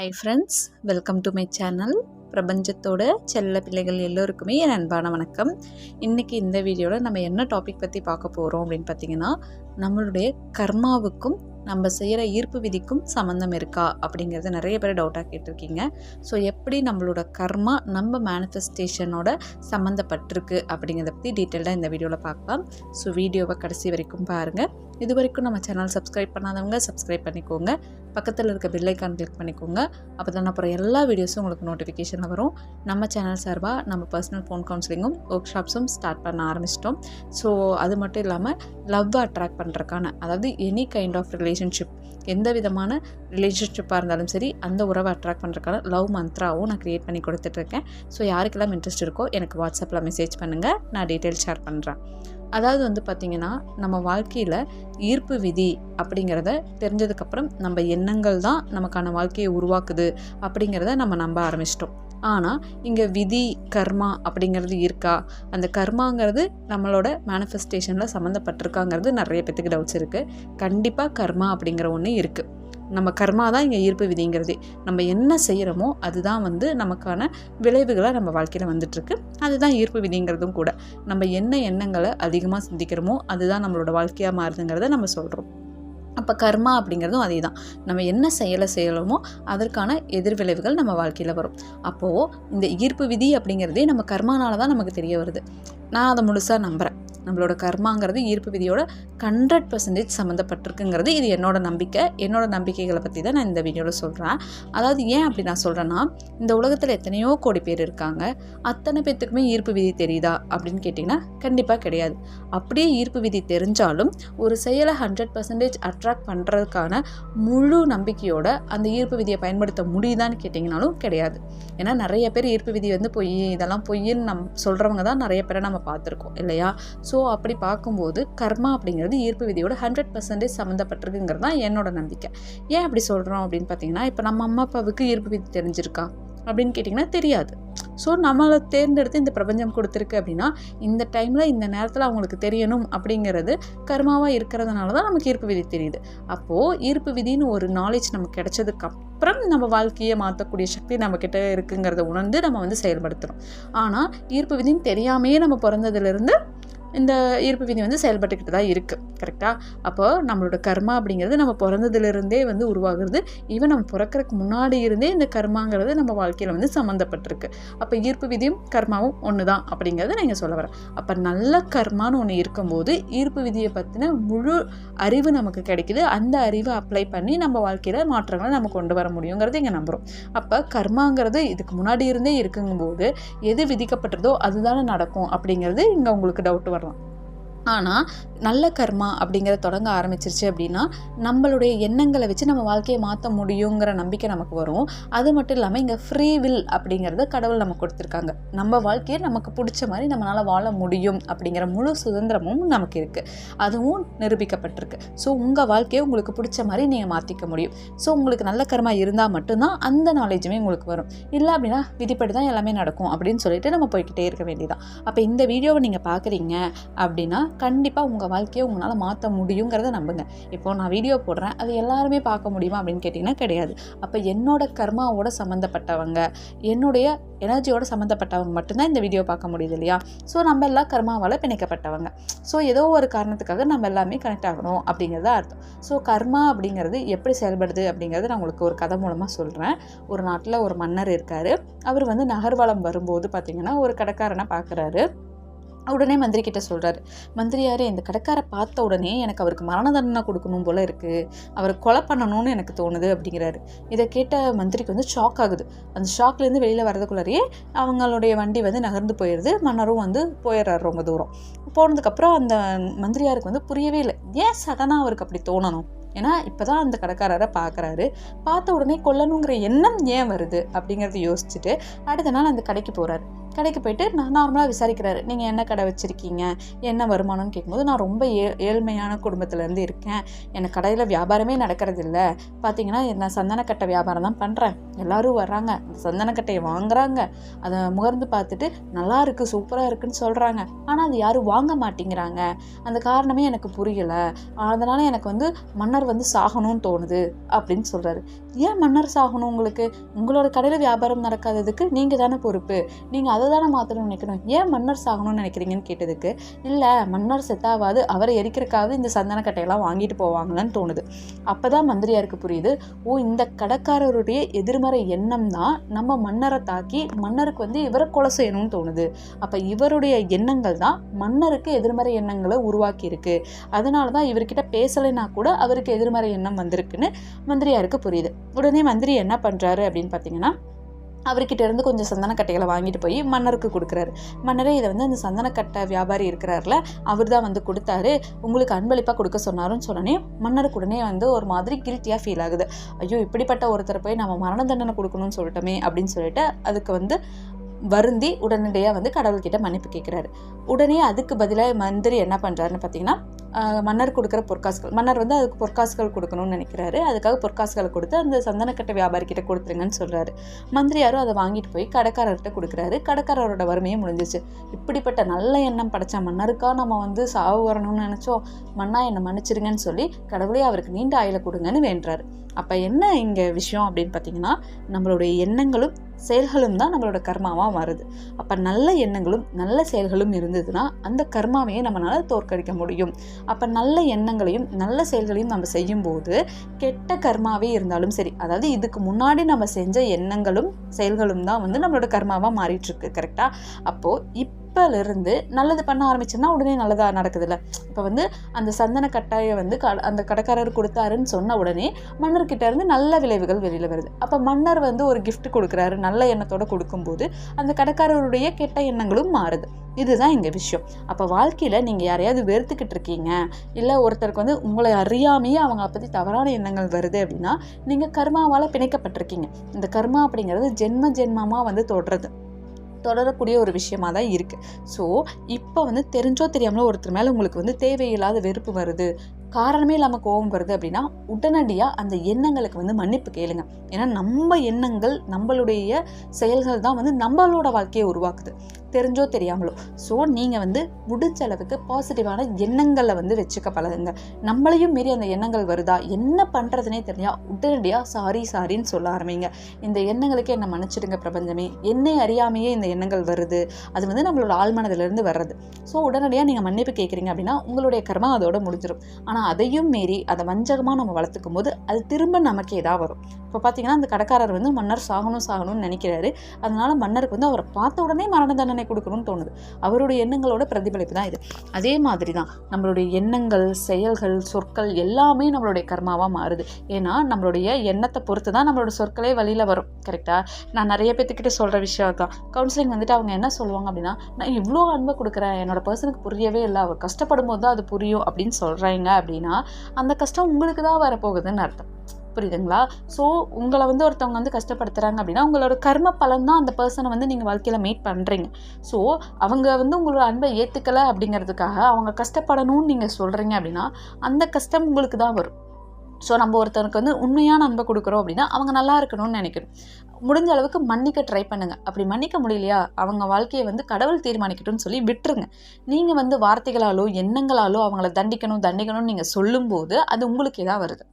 Hi friends welcome to my channel பிரபஞ்சத்தோட செல்ல பிள்ளைகள் எல்லோருக்குமே என் அன்பான வணக்கம். இன்றைக்கி இந்த வீடியோவில் நம்ம என்ன டாபிக் பற்றி பார்க்க போகிறோம் அப்படின்னு பார்த்தீங்கன்னா நம்மளுடைய கர்மாவுக்கும் நம்ம செய்கிற ஈர்ப்பு விதிக்கும் சம்மந்தம் இருக்கா அப்படிங்கிறது நிறைய பேர் டவுட்டாக கேட்டிருக்கீங்க. ஸோ எப்படி நம்மளோட கர்மா நம்ம மேனிஃபெஸ்டேஷனோட சம்மந்தப்பட்டிருக்கு அப்படிங்கிறத பற்றி டீட்டெயிலாக இந்த வீடியோவில் பார்க்கலாம். ஸோ வீடியோவை கடைசி வரைக்கும் பாருங்கள் இது வரைக்கும் நம்ம சேனல் சப்ஸ்கிரைப் பண்ணாதவங்க சப்ஸ்கிரைப் பண்ணிக்கோங்க. பக்கத்தில் இருக்க பெல் கிளிக் பண்ணிக்கோங்க. அப்போ தான் அப்புறம் எல்லா வீடியோஸும் உங்களுக்கு நோட்டிஃபிகேஷனில் வரும். நம்ம சேனல் சார்பாக நம்ம பர்சனல் ஃபோன் கவுன்சிலிங்கும் ஒர்க் ஷாப்ஸும் ஸ்டார்ட் பண்ண ஆரம்பிச்சிட்டோம். ஸோ அது மட்டும் இல்லாமல் லவ் அட்ராக்ட் பண்ணுறக்கான அதாவது எனி கைண்ட் ஆஃப் ரிலேஷன்ஷிப் எந்த விதமான ரிலேஷன்ஷிப்பாக இருந்தாலும் சரி அந்த உறவை அட்ராக்ட் பண்ணுறக்கான லவ் மந்த்ராவும் நான் க்ரியேட் பண்ணி கொடுத்துட்ருக்கேன் ஸோ யாருக்கெல்லாம் இன்ட்ரெஸ்ட் இருக்கோ எனக்கு வாட்ஸ்அப்பில் மெசேஜ் பண்ணுங்கள் நான் டீட்டெயில் ஷேர் பண்ணுறேன் அதாவது வந்து பார்த்திங்கன்னா நம்ம வாழ்க்கையில் ஈர்ப்பு விதி அப்படிங்கிறத தெரிஞ்சதுக்கப்புறம் நம்ம எண்ணங்கள் தான் நமக்கான வாழ்க்கையை உருவாக்குது அப்படிங்கிறத நம்ம நம்ப ஆரம்பிச்சிட்டோம். ஆனால் இங்கே விதி கர்மா அப்படிங்கிறது இருக்கா? அந்த கர்மாங்கிறது நம்மளோட மேனிஃபெஸ்டேஷனில் சம்மந்தப்பட்டிருக்காங்கிறது நிறைய பேத்துக்கு டவுட்ஸ் இருக்குது கண்டிப்பாக கர்மா அப்படிங்கிற ஒன்று இருக்குது நம்ம கர்மா தான் இங்கே ஈர்ப்பு விதிங்கிறது. நம்ம என்ன செய்கிறோமோ அதுதான் வந்து நமக்கான விளைவுகளாக நம்ம வாழ்க்கையில் வந்துட்டுருக்கு. அதுதான் ஈர்ப்பு விதிங்கிறதும் கூட. நம்ம என்ன எண்ணங்களை அதிகமாக சிந்திக்கிறோமோ அதுதான் நம்மளோட வாழ்க்கையாக மாறுதுங்கிறத நம்ம சொல்கிறோம் அப்போ கர்மா அப்படிங்கிறதும் அதே தான் நம்ம என்ன செயலை செய்யலாமோ அதற்கான எதிர்விளைவுகள் நம்ம வாழ்க்கையில் வரும். அப்போது இந்த ஈர்ப்பு விதி அப்படிங்கிறதே நம்ம கர்மானால தான் நமக்கு தெரிய வருது. நான் அதை முழுசாக நம்புகிறேன் நம்மளோட கர்மாங்கிறது ஈர்ப்பு விதியோட ஹண்ட்ரட் பர்சன்டேஜ் சம்மந்தப்பட்டிருக்குங்கிறது இது என்னோட நம்பிக்கை. என்னோட நம்பிக்கைகளை பற்றி தான் நான் இந்த வீடியோவில் சொல்கிறேன் அதாவது ஏன் அப்படி நான் சொல்கிறேன்னா இந்த உலகத்தில் எத்தனையோ கோடி பேர் இருக்காங்க. அத்தனை பேர்த்துக்குமே ஈர்ப்பு விதி தெரியுதா அப்படின்னு கேட்டிங்கன்னா கண்டிப்பாக கிடையாது. அப்படியே ஈர்ப்பு விதி தெரிஞ்சாலும் ஒரு செயலை ஹண்ட்ரட் பர்சன்டேஜ் அட்ராக்ட் பண்ணுறதுக்கான முழு நம்பிக்கையோட அந்த ஈர்ப்பு விதியை பயன்படுத்த முடியுதான்னு கேட்டிங்கனாலும் கிடையாது. ஏன்னா நிறைய பேர் ஈர்ப்பு விதி வந்து பொய் இதெல்லாம் பொய்ன்னு நம் சொல்கிறவங்க தான் நிறைய பேரை நம்ம பார்த்துருக்கோம் இல்லையா? ஸோ அப்படி பார்க்கும்போது கர்மா அப்படிங்கிறது ஈர்ப்பு விதியோட ஹண்ட்ரட் பர்சன்டேஜ் சம்மந்தப்பட்டிருக்குங்கிறது தான் என்னோட நம்பிக்கை. ஏன் அப்படி சொல்கிறோம் அப்படின்னு பார்த்தீங்கன்னா இப்போ நம்ம அம்மா அப்பாவுக்கு ஈர்ப்பு விதி தெரிஞ்சிருக்கா? அப்படின்னு கேட்டிங்கன்னா தெரியாது. ஸோ நம்மளை தேர்ந்தெடுத்து இந்த பிரபஞ்சம் கொடுத்துருக்கு அப்படின்னா இந்த டைமில் இந்த நேரத்தில் அவங்களுக்கு தெரியணும் அப்படிங்கிறது கர்மாவாக இருக்கிறதுனால தான் நமக்கு ஈர்ப்பு விதி தெரியுது. அப்போது ஈர்ப்பு விதின்னு ஒரு நாலேஜ் நமக்கு கிடைச்சதுக்கப்புறம் நம்ம வாழ்க்கையை மாற்றக்கூடிய சக்தி நம்மக்கிட்ட இருக்குங்கிறத உணர்ந்து நம்ம வந்து செயல்படுத்துகிறோம் ஆனால் ஈர்ப்பு விதின்னு தெரியாமையே நம்ம பிறந்ததுலேருந்து இந்த ஈர்ப்பு விதி வந்து செயல்பட்டுக்கிட்டு தான் இருக்குது கரெக்டாக அப்போ நம்மளோட கர்மா அப்படிங்கிறது நம்ம பிறந்ததுலேருந்தே வந்து உருவாகிறது. ஈவன் நம்ம பிறக்கிறதுக்கு முன்னாடி இருந்தே இந்த கர்மாங்கிறது நம்ம வாழ்க்கையில் வந்து சம்மந்தப்பட்டிருக்கு. அப்போ ஈர்ப்பு விதியும் கர்மாவும் ஒன்று தான் அப்படிங்கிறத நீங்கள் சொல்ல வரேன். அப்போ நல்ல கர்மான்னு ஒன்று இருக்கும்போது ஈர்ப்பு விதியை பற்றின முழு அறிவு நமக்கு கிடைக்கிது. அந்த அறிவை அப்ளை பண்ணி நம்ம வாழ்க்கையில் மாற்றங்களை நம்ம கொண்டு வர முடியுங்கிறது இங்கே நம்புகிறோம் அப்போ கர்மாங்கிறது இதுக்கு முன்னாடி இருந்தே இருக்குங்கும்போது எது விதிக்கப்பட்டதோ அதுதானே நடக்கும் அப்படிங்கிறது இங்கே உங்களுக்கு டவுட் வரும். ஆனால் நல்ல கர்மா அப்படிங்கிறத தொடங்க ஆரம்பிச்சிருச்சு அப்படின்னா நம்மளுடைய எண்ணங்களை வச்சு நம்ம வாழ்க்கையை மாற்ற முடியுங்கிற நம்பிக்கை நமக்கு வரும். அது மட்டும் இல்லாமல் இங்கே ஃப்ரீ வில் அப்படிங்கிறத கடவுள் நமக்கு கொடுத்துருக்காங்க. நம்ம வாழ்க்கையை நமக்கு பிடிச்ச மாதிரி நம்மளால் வாழ முடியும் அப்படிங்கிற முழு சுதந்திரமும் நமக்கு இருக்குது அதுவும் நிரூபிக்கப்பட்டிருக்கு. ஸோ உங்கள் வாழ்க்கையை உங்களுக்கு பிடிச்ச மாதிரி நீங்கள் மாற்றிக்க முடியும். ஸோ உங்களுக்கு நல்ல கர்மா இருந்தால் மட்டும்தான் அந்த நாலேஜுமே உங்களுக்கு வரும். இல்லை அப்படின்னா விதிப்படி தான் எல்லாமே நடக்கும் அப்படின்னு சொல்லிட்டு நம்ம போய்கிட்டே இருக்க வேண்டியதான் அப்போ இந்த வீடியோவை நீங்கள் பார்க்குறீங்க அப்படின்னா கண்டிப்பாக உங்கள் வாழ்க்கையை உங்களால் மாற்ற முடியுங்கிறத நம்புங்க. இப்போ நான் வீடியோ போடுறேன். அது எல்லாருமே பார்க்க முடியுமா அப்படின்னு கேட்டிங்கன்னா கிடையாது. அப்போ என்னோட கர்மாவோட சம்மந்தப்பட்டவங்க என்னுடைய எனர்ஜியோட சம்மந்தப்பட்டவங்க மட்டும்தான் இந்த வீடியோ பார்க்க முடியுது இல்லையா? ஸோ நம்ம எல்லாம் கர்மாவால் பிணைக்கப்பட்டவங்க. ஸோ ஏதோ ஒரு காரணத்துக்காக நம்ம எல்லாமே கனெக்ட் ஆகணும் அப்படிங்கிறத அர்த்தம். ஸோ கர்மா அப்படிங்கிறது எப்படி செயல்படுது அப்படிங்கிறத நான் உங்களுக்கு ஒரு கதை மூலமாக சொல்கிறேன் ஒரு நாட்டில் ஒரு மன்னர் இருக்கார். அவர் வந்து நகர்வலம் வரும்போது பார்த்திங்கன்னா ஒரு கடைக்காரனை பார்க்குறாரு உடனே மந்திரி கிட்ட சொல்கிறாரு மந்திரியாரே இந்த கடைக்காரை பார்த்த உடனே எனக்கு அவருக்கு மரண தண்டனை கொடுக்கணும் போல இருக்குது அவரை கொலை பண்ணணும்னு எனக்கு தோணுது அப்படிங்கிறாரு. இதை கேட்ட மந்திரிக்கு வந்து ஷாக் ஆகுது. அந்த ஷாக்லேருந்து வெளியில் வரதுக்குள்ளாரையே அவங்களுடைய வண்டி வந்து நகர்ந்து போயிடுது மன்னரும் வந்து போயிடுறாரு ரொம்ப தூரம். போனதுக்கப்புறம் அந்த மந்திரியாருக்கு வந்து புரியவே இல்லை. ஏன் சடனாக அவருக்கு அப்படி தோணணும்? ஏன்னா இப்போ தான் அந்த கடைக்காரரை பார்க்குறாரு பார்த்த உடனே கொல்லணுங்கிற எண்ணம் ஏன் வருது? அப்படிங்கிறத யோசிச்சுட்டு அடுத்த நாள் அந்த கடைக்கு போகிறாரு கடைக்கு போயிட்டு நான் நார்மலாக விசாரிக்கிறாரு. நீங்கள் என்ன கடை வச்சுருக்கீங்க? என்ன வருமானம்னு கேட்கும்போது நான் ரொம்ப ஏ ஏழ்மையான குடும்பத்துலேருந்து இருக்கேன். எனக்கு கடையில் வியாபாரமே நடக்கிறது இல்லை பார்த்தீங்கன்னா நான் சந்தனக்கட்டை வியாபாரம் தான் பண்ணுறேன் எல்லாரும் வர்றாங்க. அந்த சந்தனக்கட்டையை வாங்குறாங்க. அதை முகர்ந்து பார்த்துட்டு நல்லா இருக்குது சூப்பராக இருக்குன்னு சொல்கிறாங்க ஆனால் அது யாரும் வாங்க மாட்டேங்கிறாங்க. அந்த காரணமே எனக்கு புரியலை. அதனால் எனக்கு வந்து மன்னர் வந்து சாகணும்னு தோணுது அப்படின்னு சொல்கிறாரு ஏன் மன்னர் சாகணும் உங்களுக்கு? உங்களோட கடையில் வியாபாரம் நடக்காததுக்கு நீங்கள் தானே பொறுப்பு. நீங்கள் அதுதானே மாத்திரம் நினைக்கணும். ஏன் மன்னர் சாகணும்னு நினைக்கிறீங்கன்னு கேட்டதுக்கு இல்லை மன்னர் செத்தாவாது அவரை எரிக்கிறக்காவது இந்த சந்தனக்கட்டையெல்லாம் வாங்கிட்டு போவாங்களான்னு தோணுது. அப்போ தான் மந்திரியாருக்கு புரியுது ஓ இந்த கடைக்காரருடைய எதிர்மறை எண்ணம் தான் நம்ம மன்னரை தாக்கி மன்னருக்கு வந்து இவரை கொலை செய்யணும்னு தோணுது. அப்போ இவருடைய எண்ணங்கள் தான் மன்னருக்கு எதிர்மறை எண்ணங்களை உருவாக்கி இருக்கு அதனால தான் இவர்கிட்ட பேசலைன்னா கூட அவருக்கு எதிர்மறை எண்ணம் வந்திருக்குன்னு மந்திரியாருக்கு புரியுது. உடனே மந்திரி என்ன பண்ணுறாரு அப்படின்னு பார்த்தீங்கன்னா அவர்கிட்ட இருந்து கொஞ்சம் சந்தனக்கட்டைகளை வாங்கிட்டு போய் மன்னருக்கு கொடுக்குறாரு. மன்னரே இதை வந்து அந்த சந்தனக்கட்டை வியாபாரி இருக்கிறார்ல அவர் தான் வந்து கொடுத்தாரு. உங்களுக்கு அன்பளிப்பாக கொடுக்க சொன்னாருன்னு சொன்னோன்னே மன்னருக்கு உடனே வந்து ஒரு மாதிரி கில்ட்டியாக ஃபீல் ஆகுது. ஐயோ இப்படிப்பட்ட ஒருத்தர் போய் நம்ம மரண தண்டனை கொடுக்கணும்னு சொல்லிட்டோமே அப்படின்னு சொல்லிட்டு அதுக்கு வந்து வருந்தி உடனடியாக வந்து கடவுள்கிட்ட மன்னிப்பு கேட்குறாரு உடனே அதுக்கு பதிலாக மந்திரி என்ன பண்ணுறாருன்னு பார்த்தீங்கன்னா மன்னர் கொடுக்குற பொற்காசுகள் மன்னர் வந்து அதுக்கு பொற்காசுகள் கொடுக்கணும்னு நினைக்கிறாரு. அதுக்காக பொற்காசுகளை கொடுத்து அந்த சந்தனக்கட்டை வியாபாரிக்கிட்ட கொடுத்துருங்கன்னு சொல்கிறாரு மந்திரியாரும் அதை வாங்கிட்டு போய் கடைக்காரர்கிட்ட கொடுக்குறாரு. கடைக்காரரோட வறுமையும் முடிஞ்சிச்சு இப்படிப்பட்ட நல்ல எண்ணம் படைச்ச மன்னருக்காக நம்ம வந்து சாவு வரணும்னு நினச்சோம். மன்னா என்னை மன்னிச்சிருங்கன்னு சொல்லி கடவுளே அவருக்கு நீண்ட ஆயில கொடுங்கன்னு வேண்டுறாரு. அப்போ என்ன இங்கே விஷயம் அப்படின்னு பார்த்தீங்கன்னா நம்மளுடைய எண்ணங்களும் செயல்களும் தான் நம்மளோட கர்மாவாக வருது அப்போ நல்ல எண்ணங்களும் நல்ல செயல்களும் இருந்ததுன்னா அந்த கர்மாவையே நம்மளால் தோற்கடிக்க முடியும். அப்போ நல்ல எண்ணங்களையும் நல்ல செயல்களையும் நம்ம செய்யும்போது கெட்ட கர்மாவே இருந்தாலும் சரி அதாவது இதுக்கு முன்னாடி நம்ம செஞ்ச எண்ணங்களும் செயல்களும் தான் வந்து நம்மளோட கர்மாவாக மாறிட்டுருக்கு கரெக்டாக அப்போது இப்போலேருந்து நல்லது பண்ண ஆரம்பிச்சோம்னா உடனே நல்லதாக நடக்குதுல்ல. இப்போ வந்து அந்த சந்தன கட்டாயை வந்து க அந்த கடைக்காரர் கொடுத்தாருன்னு சொன்ன உடனே மன்னர்கிட்ட இருந்து நல்ல விளைவுகள் வெளியில் வருது. அப்போ மன்னர் வந்து ஒரு கிஃப்ட் கொடுக்குறாரு நல்ல எண்ணத்தோட கொடுக்கும்போது அந்த கடைக்காரருடைய கெட்ட எண்ணங்களும் மாறுது. இதுதான் எங்கள் விஷயம். அப்போ வாழ்க்கையில் நீங்கள் யாரையாவது வெறுத்துக்கிட்டு இருக்கீங்க இல்லை ஒருத்தருக்கு வந்து உங்களை அறியாமையே அவங்க பற்றி தவறான எண்ணங்கள் வருது அப்படின்னா நீங்கள் கர்மாவால் பிணைக்கப்பட்டிருக்கீங்க. இந்த கர்மா அப்படிங்கிறது ஜென்ம ஜென்மமாக வந்து தொடருது தொடரக்கூடிய ஒரு விஷயமா தான் இருக்குது ஸோ இப்போ வந்து தெரிஞ்சோ தெரியாமலோ ஒருத்தர் மேலே உங்களுக்கு வந்து தேவையில்லாத வெறுப்பு வருது காரணமே இல்லாமல் கோபம் வருது அப்படின்னா உடனடியாக அந்த எண்ணங்களுக்கு வந்து மன்னிப்பு கேளுங்க. ஏன்னா நம்ம எண்ணங்கள் நம்மளுடைய செயல்கள் தான் வந்து நம்மளோட வாழ்க்கையை உருவாக்குது. தெரிஞ்சோ தெரியாமலோ. ஸோ நீங்கள் வந்து முடிச்ச அளவுக்கு பாசிட்டிவான எண்ணங்களை வந்து வச்சுக்க பழகுங்க. நம்மளையும் மீறி அந்த எண்ணங்கள் வருதா? என்ன பண்ணுறதுனே தெரியா உடனடியாக சாரி சாரின்னு சொல்ல ஆரம்பிங்க. இந்த எண்ணங்களுக்கே என்னை மன்னிச்சிடுங்க பிரபஞ்சமே. என்னை அறியாமையே இந்த எண்ணங்கள் வருது. அது வந்து நம்மளோட ஆழ்மனதிலிருந்து வர்றது. ஸோ உடனடியாக நீங்கள் மன்னிப்பு கேட்குறீங்க அப்படின்னா உங்களுடைய கர்மா அதோட முடிஞ்சிடும் ஆனால் அதையும் மீறி அதை வஞ்சகமாக நம்ம வளர்த்துக்கும் போது அது திரும்ப நமக்கே தான் வரும். இப்போ பார்த்தீங்கன்னா அந்த கடைக்காரர் வந்து மன்னர் சாகணும் சாகணும்னு நினைக்கிறாரு. அதனால மன்னருக்கு வந்து அவரை பார்த்த உடனே மரண தண்டனை கொடுக்கணும்னு தோணுது. அவருடைய எண்ணங்களோட பிரதிபலிப்பு தான் இது. அதே மாதிரி தான் நம்மளுடைய எண்ணங்கள் செயல்கள் சொற்கள் எல்லாமே நம்மளுடைய கர்மாவாக மாறுது. ஏன்னா நம்மளுடைய எண்ணத்தை பொறுத்து தான் நம்மளோட சொற்களே வழியில் வரும். கரெக்டாக நான் நிறைய பேர்த்துக்கிட்ட சொல்கிற விஷயம் தான் கவுன்சிலிங் வந்துட்டு அவங்க என்ன சொல்லுவாங்க அப்படின்னா நான் இவ்வளோ அன்பை கொடுக்குறேன். என்னோட பர்சனுக்கு புரியவே இல்லை. அவர் கஷ்டப்படும் போது தான் அது புரியும் அப்படின்னு சொல்கிறாங்க அப்படின்னா அந்த கஷ்டம் உங்களுக்கு தான் வரப்போகுதுன்னு அர்த்தம். புரியுதுங்களா? ஸோ உங்களை வந்து ஒருத்தவங்க வந்து கஷ்டப்படுத்துகிறாங்க அப்படின்னா உங்களோட கர்ம பலன் தான் அந்த பர்சனை வந்து நீங்கள் வாழ்க்கையில் மீட் பண்ணுறீங்க ஸோ அவங்க வந்து உங்களோட அன்பை ஏற்றுக்கலை அப்படிங்கிறதுக்காக அவங்க கஷ்டப்படணும்னு நீங்கள் சொல்கிறீங்க அப்படின்னா அந்த கஷ்டம் உங்களுக்கு தான் வரும். ஸோ நம்ம ஒருத்தனுக்கு வந்து உண்மையான அன்பை கொடுக்குறோம் அப்படின்னா அவங்க நல்லா இருக்கணும்னு நினைக்கணும். முடிஞ்ச அளவுக்கு மன்னிக்க ட்ரை பண்ணுங்க. அப்படி மன்னிக்க முடியலையா? அவங்க வாழ்க்கையை வந்து கடவுள் தீர்மானிக்கட்டும்னு சொல்லி விட்டுருங்க. நீங்கள் வந்து வார்த்தைகளாலோ எண்ணங்களாலோ அவங்கள தண்டிக்கணும் தண்டிக்கணும்னு நீங்கள் சொல்லும்போது அது உங்களுக்கு இதாக வருது.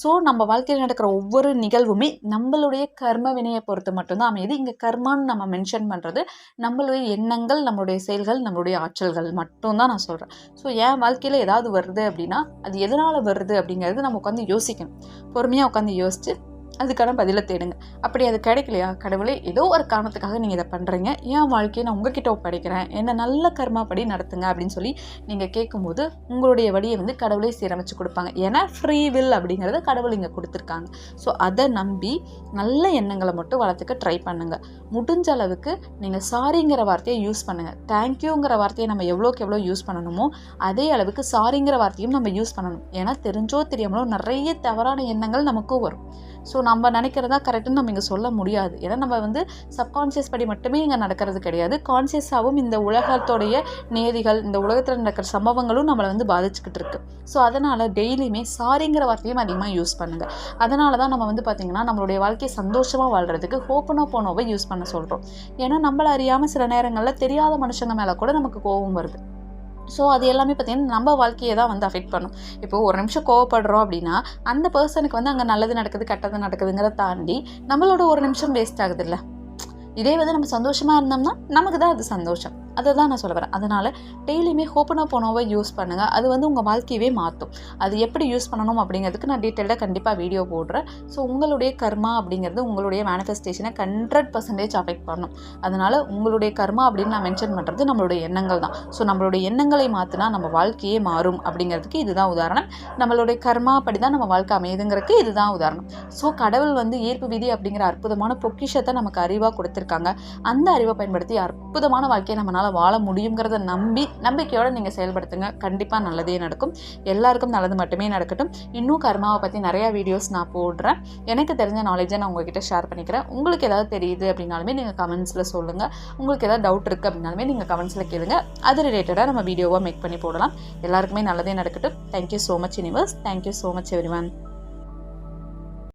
ஸோ நம்ம வாழ்க்கையில் நடக்கிற ஒவ்வொரு நிகழ்வுமே நம்மளுடைய கர்ம வினையை பொறுத்து மட்டும்தான் அமையுது. இங்கே கர்மான்னு நம்ம மென்ஷன் பண்ணுறது நம்மளுடைய எண்ணங்கள் நம்மளுடைய செயல்கள் நம்மளுடைய ஆற்றல்கள் மட்டும்தான் நான் சொல்கிறேன் ஸோ என் வாழ்க்கையில் ஏதாவது வருது அப்படின்னா அது எதனால் வருது அப்படிங்கிறது நம்ம உட்காந்து யோசிக்கணும் பொறுமையாக உட்காந்து யோசிச்சு அதுக்கான பதிலை தேடுங்க. அப்படி அது கிடைக்கலையா? கடவுளே ஏதோ ஒரு காரணத்துக்காக நீங்கள் இதை பண்ணுறீங்க என் வாழ்க்கையை நான் உங்ககிட்ட ஒப்படைக்கிறேன். என்ன நல்ல கர்மாப்படி நடத்துங்க அப்படின்னு சொல்லி நீங்கள் கேட்கும்போது உங்களுடைய வழியை வந்து கடவுளே சீரமைச்சு கொடுப்பாங்க. ஏன்னா ஃப்ரீ வில் அப்படிங்கிறத கடவுள் இங்கே கொடுத்துருக்காங்க. ஸோ அதை நம்பி நல்ல எண்ணங்களை மட்டும் வளர்த்துக்க ட்ரை பண்ணுங்கள் முடிஞ்ச அளவுக்கு நீங்கள் சாரிங்கிற வார்த்தையை யூஸ் பண்ணுங்கள் தேங்க்யூங்கிற வார்த்தையை நம்ம எவ்வளோக்கு எவ்வளோ யூஸ் பண்ணணுமோ அதே அளவுக்கு சாரிங்கிற வார்த்தையும் நம்ம யூஸ் பண்ணணும். ஏன்னா தெரிஞ்சோ தெரியாமலோ நிறைய தவறான எண்ணங்கள் நமக்கும் வரும். ஸோ நம்ம நினைக்கிறதா கரெக்டுன்னு நம்ம இங்கே சொல்ல முடியாது. ஏன்னா நம்ம வந்து சப்கான்ஷியஸ் படி மட்டுமே இங்கே நடக்கிறது கிடையாது. கான்சியஸாகவும் இந்த உலகத்தோடைய நேதிகள் இந்த உலகத்தில் நடக்கிற சம்பவங்களும் நம்மளை வந்து பாதிச்சுக்கிட்டு இருக்கு. ஸோ அதனால் டெய்லியுமே சாரிங்கிற வார்த்தையும் அதிகமாக யூஸ் பண்ணுங்கள் அதனால தான் நம்ம வந்து பார்த்திங்கன்னா நம்மளுடைய வாழ்க்கையை சந்தோஷமாக வாழ்கிறதுக்கு ஹோப்பனோ போனோவை யூஸ் பண்ண சொல்கிறோம் ஏன்னா நம்மளை அறியாமல் சில நேரங்களில் தெரியாத மனுஷங்க மேலே கூட நமக்கு கோபம் வருது. ஸோ அது எல்லாமே பார்த்திங்கன்னா நம்ம வாழ்க்கையை தான் வந்து அஃபெக்ட் பண்ணும். இப்போ ஒரு நிமிஷம் கோவப்படுறோம் அப்படின்னா அந்த பர்சனுக்கு வந்து அங்கே நல்லது நடக்குது கெட்டது நடக்குதுங்கிறத தாண்டி நம்மளோட ஒரு நிமிஷம் வேஸ்ட் ஆகுது இல்லை? இதே வந்து நம்ம சந்தோஷமாக இருந்தோம்னா நமக்கு தான் அது சந்தோஷம். அதை தான் நான் சொல்ல வரேன். அதனால் டெய்லியுமே ஹோப்பனாக போனோவை யூஸ் பண்ணுங்கள் அது வந்து உங்கள் வாழ்க்கையவே மாற்றும் அது எப்படி யூஸ் பண்ணணும் அப்படிங்கிறதுக்கு நான் டீட்டெயிலாக கண்டிப்பாக வீடியோ போடுறேன். ஸோ உங்களுடைய கர்மா அப்படிங்கிறது உங்களுடைய மேனிஃபெஸ்டேஷனை ஹண்ட்ரட் பர்சன்டேஜ் அஃபெக்ட் பண்ணும். அதனால் உங்களுடைய கர்மா அப்படின்னு நான் மென்ஷன் பண்ணுறது நம்மளுடைய எண்ணங்கள் தான். ஸோ நம்மளுடைய எண்ணங்களை மாற்றினா நம்ம வாழ்க்கையே மாறும் அப்படிங்கிறதுக்கு இதுதான் உதாரணம். நம்மளுடைய கர்மா அப்படி தான் நம்ம வாழ்க்கை அமையுதுங்கிறதுக்கு இதுதான் உதாரணம். ஸோ கடவுள் வந்து ஈர்ப்பு விதி அப்படிங்கிற அற்புதமான பொக்கிஷத்தை நமக்கு அறிவாக கொடுத்துருக்காங்க. அந்த அறிவை பயன்படுத்தி அற்புதமான வாழ்க்கையை நம்மளால் வாழ முடியுங்கிறத நம்பி நம்பிக்கையோடு நீங்கள் செயல்படுத்துங்க. கண்டிப்பாக நல்லதே நடக்கும். எல்லாருக்கும் நல்லது மட்டுமே நடக்கட்டும். இன்னும் கர்மாவை பற்றி நிறையா வீடியோஸ் நான் போடுறேன். எனக்கு தெரிஞ்ச நாலேஜை நான் உங்ககிட்ட ஷேர் பண்ணிக்கிறேன். உங்களுக்கு ஏதாவது தெரியுது அப்படின்னாலுமே நீங்கள் கமெண்ட்ஸில் சொல்லுங்கள் உங்களுக்கு ஏதாவது டவுட் இருக்குது அப்படின்னாலுமே நீங்கள் கமெண்ட்ஸில் கேளுங்க. அது ரிலேட்டடாக நம்ம வீடியோவாக மேக் பண்ணி போடலாம். எல்லாருக்குமே நல்லதே நடக்கட்டும். Thank you so much universe thank you so much every